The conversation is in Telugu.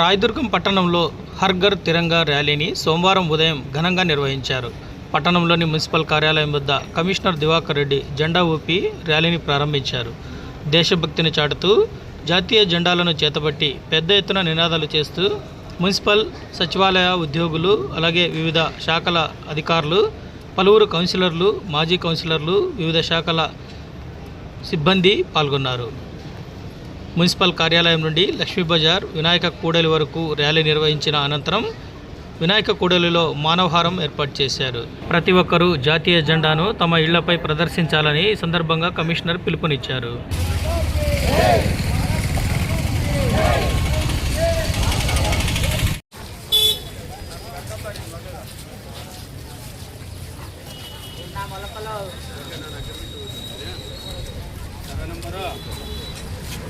రాయదుర్గం పట్టణంలో హర్ఘర్ తిరంగా ర్యాలీని సోమవారం ఉదయం ఘనంగా నిర్వహించారు. పట్టణంలోని మున్సిపల్ కార్యాలయం వద్ద కమిషనర్ దివాకర్ రెడ్డి జెండా ఊపి ర్యాలీని ప్రారంభించారు. దేశభక్తిని చాటుతూ జాతీయ జెండాలను చేతబట్టి పెద్ద ఎత్తున నినాదాలు చేస్తూ మున్సిపల్ సచివాలయ ఉద్యోగులు అలాగే వివిధ శాఖల అధికారులు పలువురు కౌన్సిలర్లు మాజీ కౌన్సిలర్లు వివిధ శాఖల సిబ్బంది పాల్గొన్నారు. మున్సిపల్ కార్యాలయం నుండి లక్ష్మీ బజార్ వినాయక కూడలి వరకు ర్యాలీ నిర్వహించిన అనంతరం వినాయక కూడలిలో మానవహారం ఏర్పాటు చేశారు. ప్రతి ఒక్కరూ జాతీయ జెండాను తమ ఇళ్ళపై ప్రదర్శించాలని ఈ సందర్భంగా కమిషనర్ పిలుపునిచ్చారు.